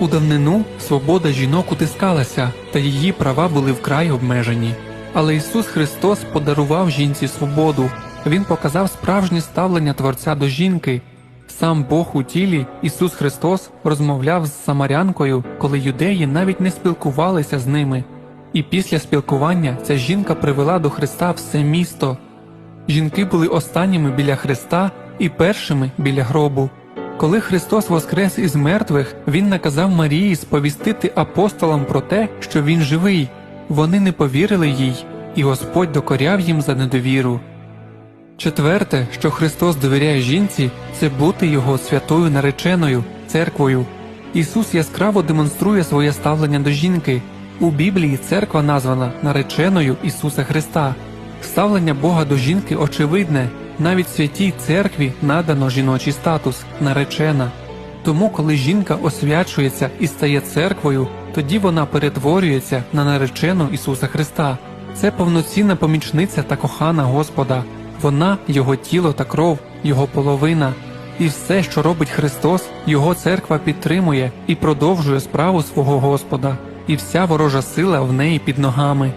У давнину свобода жінок утискалася, та її права були вкрай обмежені. Але Ісус Христос подарував жінці свободу. Він показав справжнє ставлення Творця до жінки. Сам Бог у тілі, Ісус Христос, розмовляв з самарянкою, коли юдеї навіть не спілкувалися з ними. І після спілкування ця жінка привела до Христа все місто. Жінки були останніми біля Христа і першими біля гробу. Коли Христос воскрес із мертвих, Він наказав Марії сповістити апостолам про те, що Він живий. Вони не повірили їй, і Господь докоряв їм за недовіру. Четверте, що Христос довіряє жінці, це бути Його святою нареченою, церквою. Ісус яскраво демонструє своє ставлення до жінки. У Біблії церква названа нареченою Ісуса Христа. Ставлення Бога до жінки очевидне, навіть святій церкві надано жіночий статус наречена. Тому, коли жінка освячується і стає церквою, тоді вона перетворюється на наречену Ісуса Христа. Це повноцінна помічниця та кохана Господа. Вона його тіло та кров, його половина. І все, що робить Христос, його церква підтримує і продовжує справу свого Господа, і вся ворожа сила в неї під ногами.